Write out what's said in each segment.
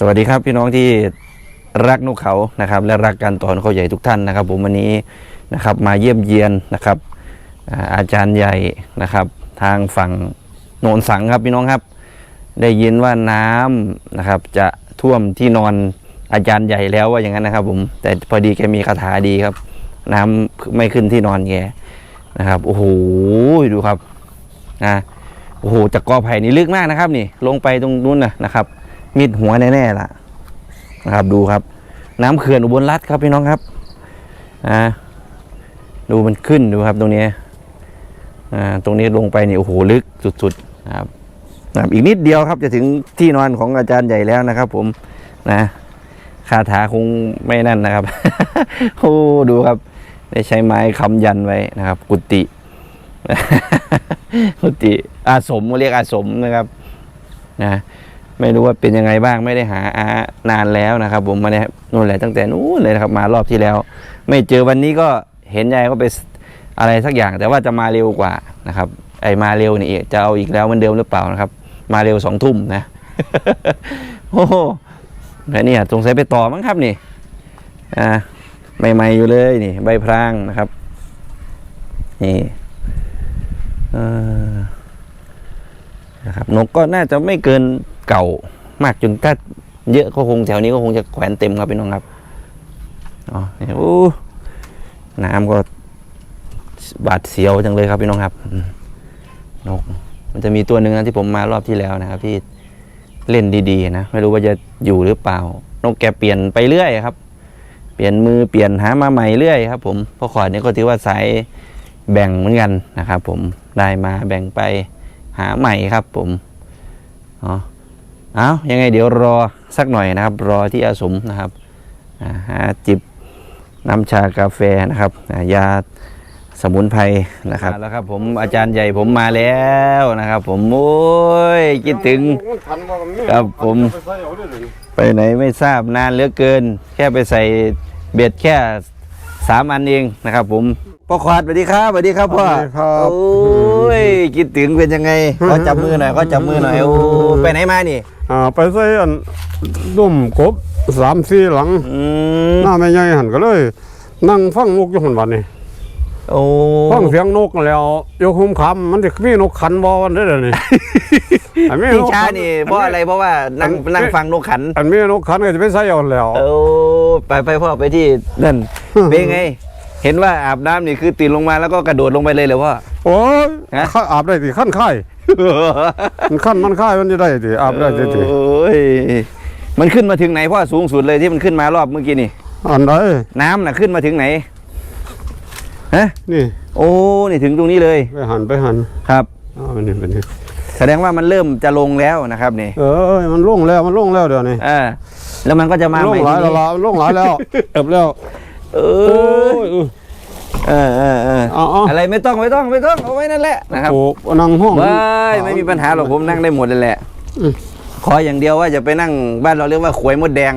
สวัสดีครับพี่น้องที่รักนกเขานะครับ และรักการต่อนเขาใหญ่ทุกท่านนะครับ ผมวันนี้นะครับมาเยี่ยมเยียนนะครับอาจารย์ใหญ่นะครับ ทางฝั่งโนนสังครับพี่น้องครับ ได้ยินว่าน้ำนะครับ จะท่วมที่นอนอาจารย์ใหญ่แล้วว่าอย่างนั้นนะครับ ผมแต่พอดีแกมีคาถาดีครับ น้ำไม่ขึ้นที่นอนแกนะครับโอ้โหดูครับนะโอ้โหจากกอไผ่นี่ลึกมากนะครับ นี่ ลงไปตรงนู้นนะนะครับ มิดหัวแน่ๆล่ะนะครับดูครับ น้ำเขื่อนอุบลรัฐครับพี่น้องครับอ่าดูมันขึ้นดูครับตรงนี้อ่าตรงนี้ลงไปนี่โอ้โหลึกสุดๆนะครับนะครับอีกนิดเดียวครับจะถึงที่นอนของอาจารย์ใหญ่แล้วนะครับ ผมนะคาถาคงไม่นั่นนะครับโอ้ดูครับ ได้ใช้ไม้ค้ำยันไว้นะครับ กุฏิกุฏิอาสมเรียกอาสมนะครับนะ ไม่รู้ว่าเป็นยังไงบ้างไม่ได้หาอานานแล้วนะครับ ผมมาเนี่ยนู่นแหละตั้งแต่นู้นเลยนะครับมารอบที่แล้ว ไม่เจอวันนี้ก็เห็นยายก็ไปอะไรสักอย่าง แต่ว่าจะมาเร็วกว่านะครับ ไอมาเร็วนี่จะเอาอีกแล้วเหมันเดิมหรือเปล่านะครับ มาเร็วสองทุ่มนะโอ้โหแล้วเนี่ยสงสัยไปต่อมั้งครับนี่อ่าใหม่ๆอยู่เลยนี่ ใบพรางนะครับนี่นะครับนกก็น่าจะไม่เกิน เก่ามากจนถ้าเยอะก็คงแถวนี้ก็คงจะแขวนเต็มครับพี่น้องครับอ๋อนี่โอ้น้ำก็บาดเสียวจังเลยครับพี่น้องครับนกมันจะมีตัวหนึ่งนะที่ผมมารอบที่แล้วนะครับที่เล่นดีๆนะไม่รู้ว่าจะอยู่หรือเปล่า นกแกเปลี่ยนไปเรื่อยครับ เปลี่ยนมือเปลี่ยนหามาใหม่เรื่อยครับ ผมเพราะขอดนี้ก็ถือว่าสายแบ่งเหมือนกันนะครับ ผมได้มาแบ่งไปหาใหม่ครับ ผมอ๋อ เอายังไงเดี๋ยวรอสักหน่อยนะครับ รอที่อาสมนะครับหาจิบน้ำชากาแฟนะครับยาสมุนไพรนะครับแล้วครับ ผมอาจารย์ใหญ่ผมมาแล้วนะครับ ผมโอ้ยคิดถึงครับผมไปไหนไม่ทราบนานเหลือเกิน แค่ไปใส่เบ็ดแค่สามอันเองนะครับ ผม พ่อควาดสวัสดีครับสวัสดีครับพ่อสวัสดีครับโอ้ยคิดถึงเป็นยังไงขอจับมือหน่อยขอจับมือหน่อยโอ้ไปไหนมานี่อ่าไปใส่อันดุ่มกบสามสี่หลังอืมหน้าไม่ใหญ่หันก็เลย นั่งฟังนกอยู่หันวันนี้โอ้ฟังเสียงนกแล้วยกหุ้มคำมันจะมีนกขันบอวันได้อเลยวนี่อันมีที่นกช้าขันี่เพราะอะไรเพราะว่านั่งอันนั่งฟังนกขัน อันมีนกขันก็จะไปใส่เอาแล้วโอ้ไปไปพ่อไปที่นั่นเป็นไง เห็นว่าอาบน้ำนี่คือตื่นลงมาแล้วก็กระโดดลงไปเลยเหรอพ่อ โอ้ยฮะ ข้าอาบได้สิขั้นค่ายมันขั้นมันค่ายมันจะได้สิอาบได้สิสิโอ้ยมันขึ้นมาถึงไหนพ่อสูงสุดเลยที่มันขึ้นมารอบเมื่อกี้นี่ อันใดน้ำน่ะขึ้นมาถึงไหนฮะนี่โอ้นี่ถึงตรงนี้เลยไปหันไปหันครับอ่ามันนี่เป็นนี่แสดงว่ามันเริ่มจะลงแล้วนะครับนี่เออมันล่งแล้วมันล่งแล้วเดี๋ยวนี้อ่าแล้วมันก็จะมาล่ใหงม่หลายทีแล้วนี้ล่ะล่งหลายแล้วเอบแล้ว เอโอ้อยเออเออเออเออเอาเอาอะไรไม่ต้องไม่ต้องไม่ต้องเอาไว้นั่นแหละนะครับโอ้นั่งห้องว้ายไม่มีปัญหาหรอกผมนั่งได้หมดเลยแหละอืมขออย่างเดียวว่าจะไปนั่งบ้านเราเรียกว่าขวยมดแดง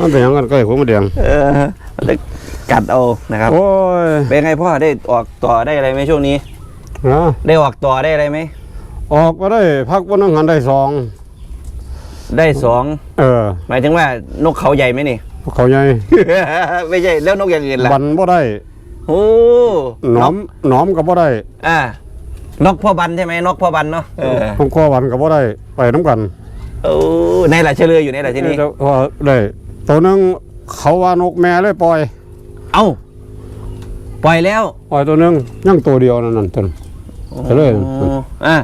มันเป็นหยังกันใกล้ผมมาเดียงเออมันจะกัดเอานะครับโอ้ยเป็นไงพ่อได้ออกต่อได้อะไรไหมช่วงนี้นะได้ออกต่อได้อะไรไหมออกมาได้พักวันนึงหันได้สองได้สองเออ หมายถึงว่านกเขาใหญ่ไหมนี่ เขาใหญ่ไม่ใช่แล้วนกอย่างอื่นล่ะบันบ่ได้โอ้หนอมหนอมก็บ่ได้อ่านกพ่อบันใช่ไหมนกพ่อบันเนาะเออของข้อวันก็บ่ได้ไปน้ำกันโอ้ในหละเฉลยอยู่ในหละที่นี่แต่ว่าได้ตัวหนึงเขาว่านกแม่เลยปล่อย เอ้าปล่อยแล้วปล่อยตัวหนึงยังตัวเดียวนั่นนั่นตัวนั้นเฉลยโอ้อะ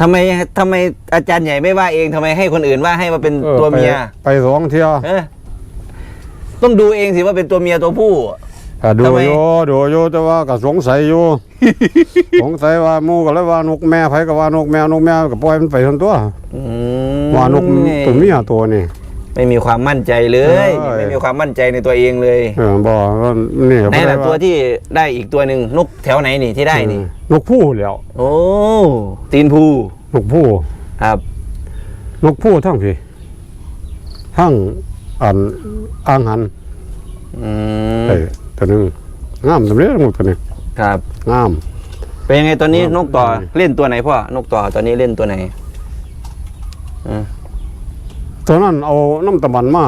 ทำไมทำไมอาจารย์ใหญ่ไม่ว่าเองทำไมให้คนอื่นว่าให้มาเป็นออตัวเมียไปไปสองเที่ยวเออ ต้องดูเองสิว่าเป็นตัวเมียตัวผู้ ก็ดูทำไม อยู่ดูอยู่แต่ว่าก็สงสัยอยู่ สงสัยว่าหมู่ก็เลยว่านกแม่ไผก็ว่านกแมวนกแมวก็ปล่อยมันไปทั้งตัวอืมว่านกตัวเมียตัวนี่ ไม่มีความมั่นใจเลยเออไม่มีความมั่นใจในตัวเองเลยเออบอกว่านี่ไหนล่ะตัวที่ได้อีกตัวหนึ่งนกแถวไหนนี่ที่ได้นี่ นกผู้แล้วโอ้ตีนภูนกผู้ ครับ นกผู้ทั้งพี่ทั้ง อันอ่างหันอืมเอ้ยตัวหนึงงามตัวนี้นกตัวนี้ครับ งาม เป็นยังไงตอนนี้ครับนกต่อเล่นตัวไหนพ่อนกต่อตอนนี้เล่นตัวไหนอืมตัวนั้นเอาน้ำตะบันมา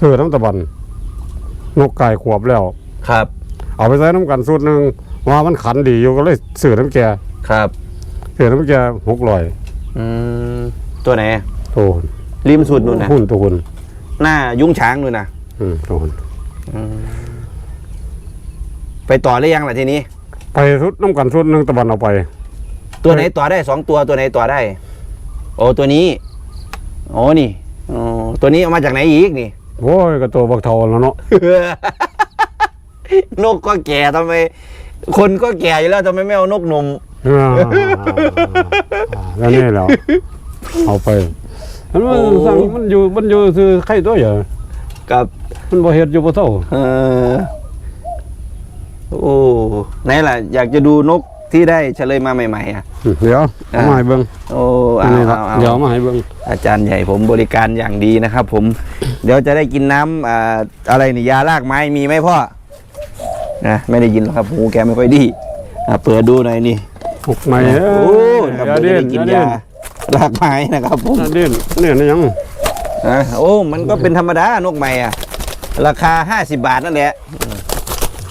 ซื้อน้ำตะบัน นกไก่ขวบแล้ว ครับ เอาไปใส่น้ำกันสูตรหนึ่งว่ามันขันดีอยู่ก็เลยซื้อน้ำแกครับซื้อน้ำแกหกร้อย อืมตัวไหนตัวริมสุดนู่นนะหุ่นตัวหุ่น หน้ายุ้งช้างนู่นนะอืมตัวหุ่นไปต่อได้ยังล่ะทีนี้ ไปสุดน้ำกันสูตรหนึ่งตะบันเอาไป ตัวไหนต่อได้สองตัวตัวไหนต่อได้ โอ้ตัวนี้โอ้นี่อ๋อตัวนี้เอามาจากไหนอีกนี่ โอ้ยก็ตัวบักเทาแล้วเนาะ นกก็แก่ทำไม คนก็แก่อยู่แล้วทำไมไม่เอานกหนุ่ม อ่าแล้วนี่แหล้วเอาไป มันมันโอ้สั่งมันอยู่มันอยู่คือไข่ตัวใหญ่กับมันบ่เฮ็ดอยู่บ่เท่าเออโอ้ไหนล่ะ อยากจะดูนกที่ได้เฉลยมาใหม่ๆอะเดี๋ยวเอามาให้เบิ่งโอ้เอานี่ครับเอาเอาเดี๋ยวเอามาให้เบิ่งอาจารย์ใหญ่ผมบริการอย่างดีนะครับ ผม เดี๋ยวจะได้กินน้ำอ่าอะไรนี่ยาลากไม้มีไหมพ่อนะไม่ได้ยินหรอกครับหูแกไม่ค่อยดีอะเปิดดูหน่อยนี่หกไม้โอ้นะครับอย่าเดี๋ยวดิ้จะนได้กินอย่า ดิ้ยานลากไม้นะครับผมอย่าดิ้นเนี่ยนี่ยังนะโอ้มันก็เป็นธรรมดานกใหม่อะ ราคาห้าสิบาทนั่นแหละ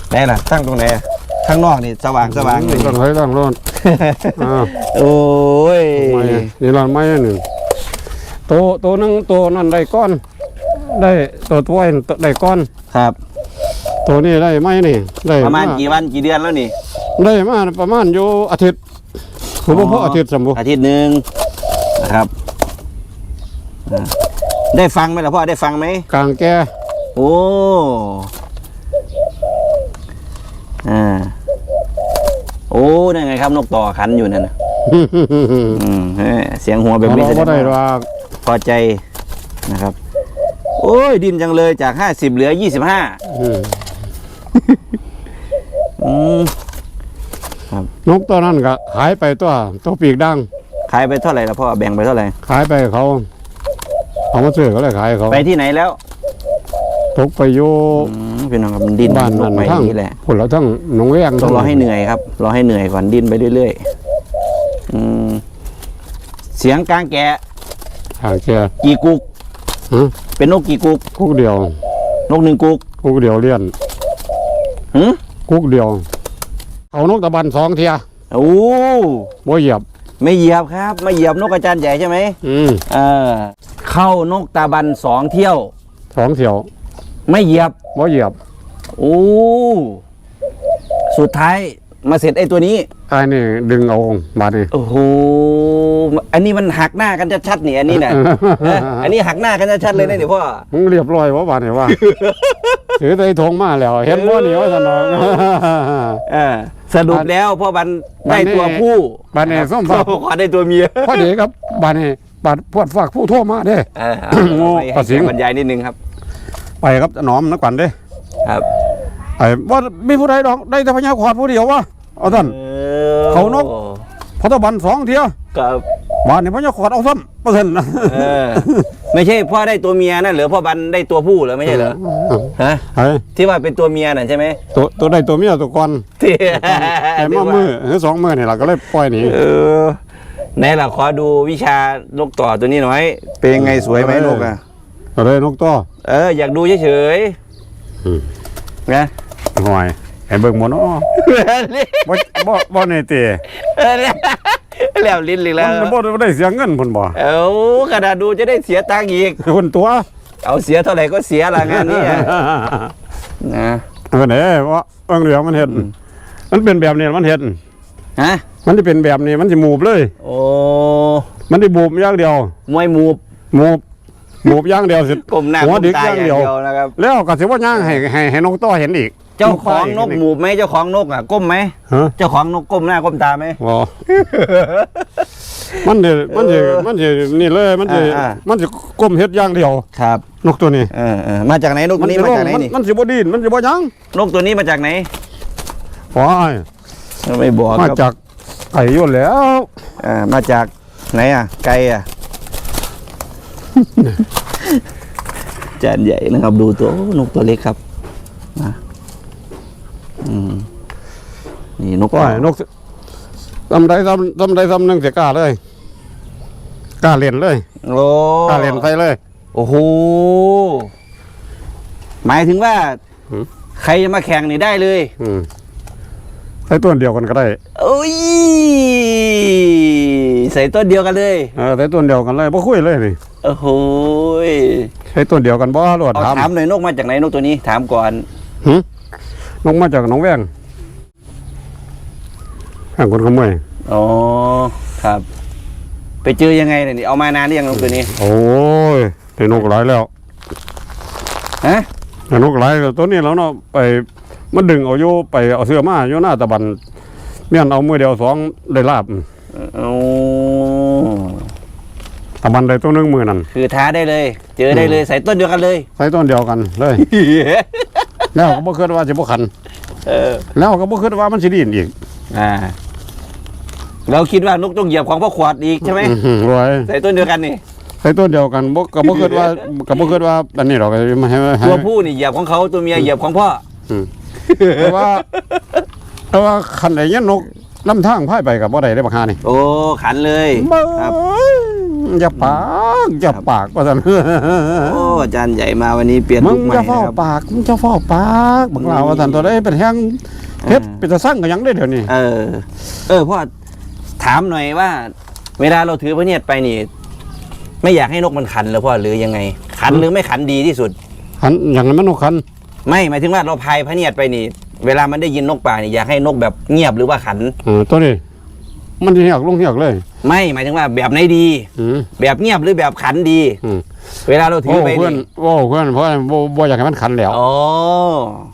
ไหนล่ะตั้งตรงไหนอะข้างนอกนี่สว่างสว่างอยู่ตั้งไว้ตั้งร้อนอ่าโอ้ยไม้นี่ร้านไม้หนึ่งโตโตนึงโตนั่นได้ก้อน ได้ตัวตัวไอ้ได้ก้อนครับ ตัวนี้ได้ไม้นี่ได้ประมาณกี่วันกี่เดือนแล้วนี่ ได้มาประมาณอยู่อาทิตย์ผมบ่พออาทิตย์สมบูรณ์อาทิตย์หนึ่ง นะครับอ่าได้ฟังไหมล่ะพ่อได้ฟังไหม กลางแก่โอ้ อ่า โอ้นั่นไงครับ นกต่อขันอยู่นั่นนะอืมเฮ้ยเสียงหัวแบบนี้เราแสดก็งได้ว่าว่าพอใจนะครับ โอ้ย ดินจังเลยจากห้าสิบเหลือยี่สิบห้าอืมอืมนกตัวนั้นก็ขายไปตัวตัวปีกดัง ขายไปเท่าไหร่ละพ่อแบ่งไปเท่าไหร่ขายไปเขาเขามาซื้อก็เลยขายเขาไปที่ไหนแล้วตกไปอยู่อืมพี่น้องครับมันดิ้นบ้านนนั่กนไปทั้งนี่แหละผลแล้วทั้งหนองแวงต้องรอให้เหนื่อยครับรอให้เหนื่อยก่อนดิ้นไปเรื่อยๆอืมเสียงกลางแกะหางแก่กี่กุก ฮะเป็นนกกี่กุก กุกเดียวนกหนึ่งกุกกุกเดียวเลี้ยนหืมกุกเดียว เอานกตะบันสองเทียโอ้ บ่เหยียบ ไม่เหยียบครับ ไม่เหยียบนกอาจารย์ใหญ่ใช่ไหมอืมเออเข้านกตาบันสองเที่ยว สองเที่ยวไม่เหยียบบ่เหยียบ โอ้สุดท้ายมาเสร็จไอ้ตัวนี้ ไอ้นี่ดึงเอาบาดนี่โอ้โห อันนี้มันหักหน้ากันชัดๆนี่อันนี้นะเอออันนี้หักหน้ากันชัดๆเลยนะเดี๋ยวพ่อ มึงเรียบร้อยว่าบาดนี่ว่า ถือไอ้ธงมาแล้ว เห็นบ่นี่ว่าสนอง เออสรุปแล้วพ่อบันได้ตัวผู้บัดนี้ส้มพ่ฟ้าอขอได้ตัวเมียพอดีครับบาดนี้บาดพวดฝากผู้โทรมาเด้ เออเอาโง่ให้ประสิงให้บรรยายนิดนึงครับ ไปครับหนอมนักกวันเด้ครับ ไอ้ว่ามีผู้ใดดอกได้แต่พญาขวาดผู้เดียววะ เอาท่านออเขานกพอตะบันสองเที่ยวกับบาดนี่พญาขวาดเอาซ้ำเปอร์เซ็นต์เออไม่ใช่พ่อได้ตัวเมียนั่นเหรือพ่อบันได้ตัวผู้เหรอไม่ใช่เหรอฮะไอ้ที่ว่าเป็นตัวเมียน่ะใช่ไหมตัวตัวใดตัวเมียตัวก่อนที่ไอ้มามือหรือสองมือนี่ล่ะก็เลยปล่อยหนีเออไหนล่ะขอดูวิชานกต่อตัวนี้หน่อย เป็นยังไงสวยไหมนกอะก็เลยนกตัวเอออยากดูเฉยอืมๆนะหอย ไอ้เบิ่งหมดเนาะบ่บ่บ่ในเตะเออเนี่ยแล้วลิ้นเลยแล้วมันบ่ได้บ่ได้เสียเงินพุ่นบ่เอ้ากระดาษดูจะได้เสียตังค์อีกพุ่นตัว เอาเสียเท่าไหร่ก็เสียละงานนี้อะนะเออเด้ว่าเอิงเหลืองมันเฮ็ดมันเป็นแบบนี้มันเฮ็ดฮะมันจะเป็นแบบนี้มันสิหมูบเลย โอ้ มันได้บูบอย่างเดียวมวยหมูบหมูบหมูบอย่างเดียวสิกลมหน้าหัวกลมดิกตาอย่างอย่างเดีเดียวยวนะครับแล้วก็สิว่าย่างให้ให้ให้นกตัวเห็นอีก เจ้าของนกเห็หมูบไหมเจ้าของนกอะก้มไหมฮะเจ้าของนกก้มหน้าก้มตาไหมบ่มันสิมันสิมันสินี่เลยมันสิอ่ามันสิก้มเฮ็ดอย่างเดียว ครับนกตัวนี้เออเออมาจากไหนนกตัวนี้สิมาร้องจากไหนมันนี่มันสิบ่ดีนมันสิบ่หยังนกตัวนี้มาจากไหนว้ายไม่บอกมาครับจากไก่ยุ่นแล้วอ่ามาจากไหนอะไกลอะ จานใหญ่นะครับ ดูตัวโอ้นกตัวเล็กครับนะ อืมนี่นกว้ายนกสิทำใดทำทำใดทำหนึงเสียกล้าเลยกล้าเล่นเลยโอ้กล้าเล่นใส่เลย โอ้โหหมายถึงว่าหืมใครจะมาแข่งนี่ได้เลยอืมใส่ต้นเดียวกันก็ได้โอ้ยใส่ต้นเดียวกันเลยเออใส่ต้นเดียวกันเลยบ่คุยเลยนี่โอ้โหยใส่ต้นเดียวกันบ่รวดเอาถามถามหน่อยนกมาจากไหนนกตัวนี้ ถามก่อน หึนกมาจากหนองแวงแห่งคนขโมยอ๋อครับ ไปเจอยังไงเนี่ยนี่เอามานานหรือยังนกตัวนี้โอ้ยได้นกหลายแล้วฮะได้นกหลายแล้วตัวนี้แล้วเนาะไปมันดึงเอาอยู่ไปเอาเสื้อมาอยู่หน้าตะบันเมียนเอามือเดียวสองได้ลาบโอ้ตะบันได้ตัวหนึงมือนั่นคือท้าได้เลย เจอได้เลยใส่ต้นเดียวกันเลย ใส่ต้นเดียวกันเลย แล้วก็บ่คิดว่าสิบ่ขัน เออ แล้วก็บ่คิดว่ามันสิดีนอีกอ่า เราคิดว่านกต้องเหยียบของพ่อขวดอีกใช่ไหม อื้อหือรวยใส่ต้นเดียวกันนี่ใส่ต้นเดียวกันบ่ก็บ่คิดว่าก็บ่คิดว่าอันนี้หรอกให้ให้ให้ ตัวผู้นี่เหยียบของเขาตัวเมียเหยียบของพ่อ แต่ว่าแต่ว่าคันไอ้เงี้ยนกลำทางพายไปกับบ่ได้ได้บักหานี่โอ้ขันเลยครับ อย่าปากอย่าปากว่าซั่นโอ้อาจารย์ใหญ่มาวันนี้เปลี่ยนมึลุงกใหม่จะนะเฝ้าครับ ปากมึงจะเฝ้าปากบักลาว่าซั่นตัวได้เป็นแฮงเฮ็ดอ่าเป็นตะสั่งก็ยังได้เดี๋ยวนี้เออ เออพ่อถามหน่อยว่า เวลาเราถือพระเนียดไปนี่ ไม่อยากให้นกมันขันเหรือพ่อหรือยังไง ขันหรือไม่ขันดีที่สุด หันอย่างนั้นมันนกคันไม่หมายถึงว่าเราพายพระเนียดไปนี่ เวลามันได้ยินนกป่านี่อยากให้นกแบบเงียบหรือว่าขันเออตัวนี้ มันสิเหียกลงเหียกเลย ไม่หมายถึงว่าแบบไหนดี อืมแบบเงียบหรือแบบขันดี อืมเวลาเราถืโอ้อไปเพื่อนนี่โอ้เพื่อนเพราะบ่บ่อยากให้มันขันแล้ว อ๋อ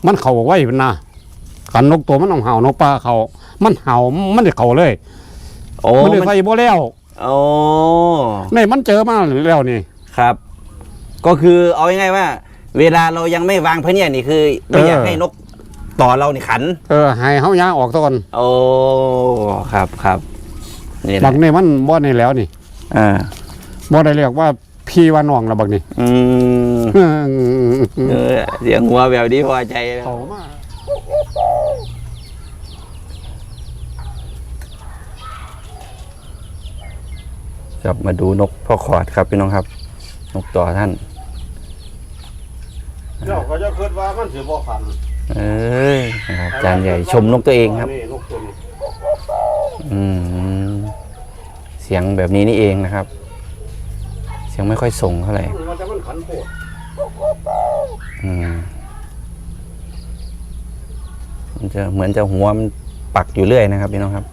มันเข้าไว้เป็นน่ะขันนกตัวมันต้องเห่านกปลาเขามันเห่ามันได้เข้าเลยโอ้มันได้มันใส่บ่แล้วโอ้นี่มันเจอมาแล้วนี่ ครับ ก็คือเอาง่ายๆว่า เวลาเรายังไม่วางพระเนียดนี่คือไม่อยากเออ ให้นกต่อเรานี่ขัน เออให้เฮาย่างออกตะก่อน โอ้ ครับครับ นี่แหบัละกนี่มันบ่นี่แล้วนี่อ่าบ่ได้เรียกว่าพี่ว่าน้องแล้วบักนี่อืมเออเสียงหัวแบบนี้พอใจแล้วเขามาครับมาดูนกพ่อขอดครับพี่น้องครับ นกต่อท่านเดี๋ยวก็จะคิดว่ามันสิบ่ขันเอ้ยนะครับอาจารย์ใหญ่ชมนกตัวเองครับ นี่นกตัวนี้อืมเสียงแบบนี้นี่เองนะครับ เสียงไม่ค่อยส่งเท่าไหร่มันจะมันขันโพดอืมมันจะเหมือนจะหัวมันปักอยู่เรื่อยนะครับพี่น้องครับ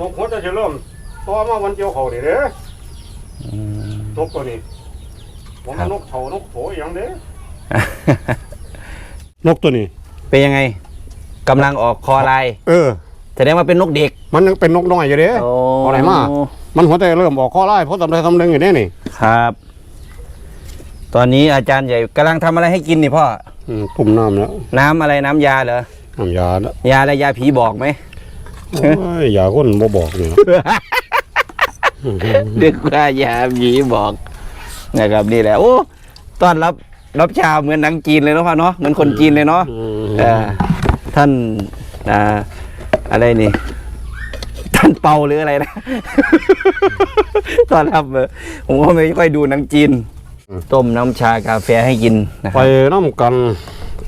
นกหัวจะสิเริ่มตัวมาวันเจียวเขานี่เด้ออืมนกตัวนี้ผมครัว่าบนกเถานกโถอหย่างเด้นกตัวนี้ เป็นยังไงกำลังออกคอลาย เออ แสดงว่าเป็นนกเด็ก มันยังเป็นนกน้อยอยู่เด้โอ้เอาไหนมา มันหัวแต่เริ่มออกข้อไล่เพราะทำได้ทำหนึ่งอยู่เนี่ยนี่ ครับ ตอนนี้อาจารย์ใหญ่กำลังทำอะไรให้กินนี่พ่ออืมตุ่มน้ำแล้วน้ำอะไรน้ำยาเหรอ น้ำยาละยาอะไรยาผีบอกไหมโอ้ยยาคนบ่บอกเนี่ยเรียกว่ายาผีบอกนะครับนี่แหละ โอ้ต้อนรับรับชาวเหมือนหนังจีนเลยเนาะพ่อเนาะ เหมือนคนจีนเลยเนาะอืมเออท่านอ่า อะไรนี่ท่านเปาหรืออะไรนะต้อนรับเออผมก็ไม่ค่อยดูหนังจีน ต้มน้ำชากาแฟให้กินนะคไปรับน้ำกัน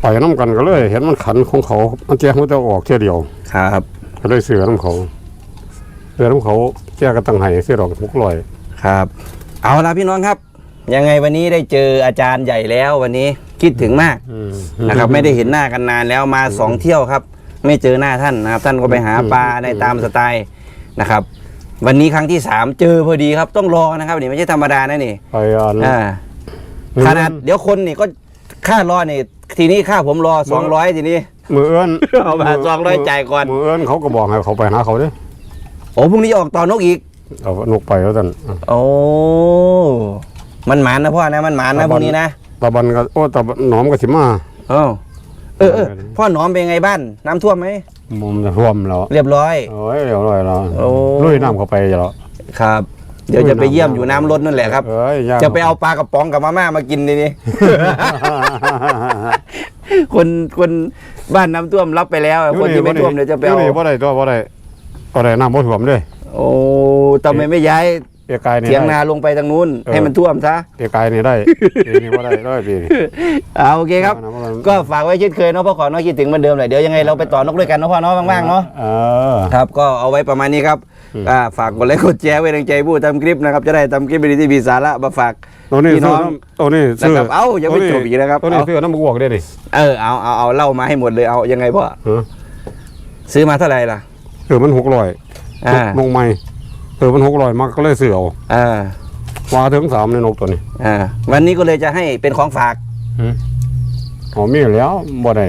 ไปน้ำกันก็เลย เห็นมันขันของเขามันแจ้งมันจะออกเที่ยวเดียว ครับก็เลยเสือน้ำเขาเสือน้ำเขาแจ้ก็ตั้งให้เสือดอกหกร้อยครับ เอาละพี่น้องครับ ยังไงวันนี้ได้เจออาจารย์ใหญ่แล้ววันนี้คิดถึงมากอืมนะครับ ไม่ได้เห็นหน้ากันนานแล้วมาสองเที่ยวครับ ไม่เจอหน้าท่านนะครับ ท่านก็ไปหาปลาในตามสไตล์นะครับ วันนี้ครั้งที่สามเจอพอดีครับต้องรอนะครับนี่ไม่ใช่ธรรมดานะนี่ไปอันอ่าขนาดเดี๋ยวคนนี่ก็ค่ารอนี่ทีนี้ค่าผมรอสองร้อยทีนี้มือเอื้อนเอามา200จ่ายก่อนมือเอื้อนเขาก็บอกให้เขาไปหาเขาเด้โอ้พรุ่งนี้ออกต่อนกอีกเอานกไปแล้วท่านโอ้มันหมานนะพ่อนะมันหมานนะพรุ่งนี้นะตะบันก็โอ้ตะบันหนอมก็สิมาเออ เออเออพ่อหนอมเป็นไงบ้าน น้ำท่วมไหมมุมจะท่วมแล้วเรียบร้อย โอ้ยเดี๋ยวหน่อยแล้วโอ้ ลุยน้ำเข้าไปอย่าหรอครับ เดี๋ยวจะไปเยี่ยมอยู่น้ำล้นนั่นแหละครับ เอ้ยย่งจะไปเอาปลากระป๋องกับมาม่ามากินทีนี้คนคนบ้านน้ำท่วมรับไปแล้ว คนที่ไม่ท่วมเดี๋ยวจะไปเอา ยู่นี่บ่ได้ตัวบ่ได้บ่ได้น้ำบ่ท่วมเด้โอ้ทำไมไม่ย้าย ปีกายนี่เถียงได้นาลงไปทางนู้นเออให้มันท่วมซะปีกายนี่ได้ปีนี้ว่าได้ได้ปีนี้เอาโอเคครับ ก็ฝากไว้เช่นเคยเนาะพ่อขอเนาะคิดถึงเหมือนเดิมเลยเดี๋ยวยังไงเราไปต่อนกด้วยกันเนาะพ่อเนาะว่างๆเนาะเออครับก็เอาไว้ประมาณนี้ครับอืมอ่าฝากกดไลค์กดแชร์ไว้ในใจผู้ทำคลิปนะครับจะได้ทำคลิปดีๆที่มีสาระมาฝากตัวนี้พี่น้ซื้อองน้ำตัวนี้ซื้อนะครับเอ้ายังไม่ตัวนี้จบอีกนะครับตัวนี้เอาซื้อน้ำบวกได้ดิเออเอาเอาเอาเล่ามาให้หมดเลยเอายังไงพ่อเออซื้อมาเท่าไหร่ล่ะซื้อมันหกร้อยอ่าลงใหม่ ซื้อมันหกร้อยมากก็เลยซื้อเอาอ่า ว่าถึงสามในนกตัวนี้อ่า วันนี้ก็เลยจะให้เป็นของฝาก อ๋อมีแล้วบ่ได้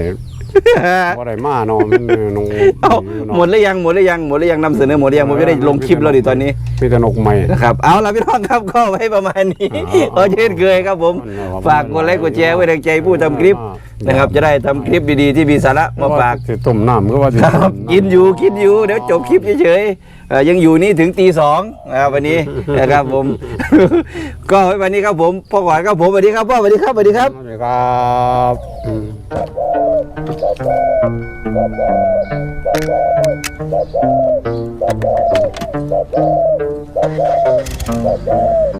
บ่ได้มาเนาะมันนกเอาหมดหรือยังหมดหรือยังหมดหรือยังนำเสนอหมดหรือยังผมจะได้ลงคลิปแล้วดิตอนนี้มีแต่นกใหม่ นะครับเอาละพี่น้องครับก็ไว้ประมาณนี้อ๋อเอาเช่นเคยครับผมครับฝากกดไลค์กดแชร์ไว้ในใจผู้ทำคลิปนะครับ จะได้ทำคลิปดีๆที่มีสาระมาฝาก สิต้มน้ำก็ว่าสิ ครับกินอยู่กินอยู่เดี๋ยวจบคลิปเฉยๆเอ่อ ยังอยู่นี่ถึงตีสองนะครับวันนี้นะครับผม ก็ไว้วันนี้ครับผมพ่อขวัญครับผมสวัสดีครับพ่อสวัสดีครับสวัสดีครับสวัสดีครับอืม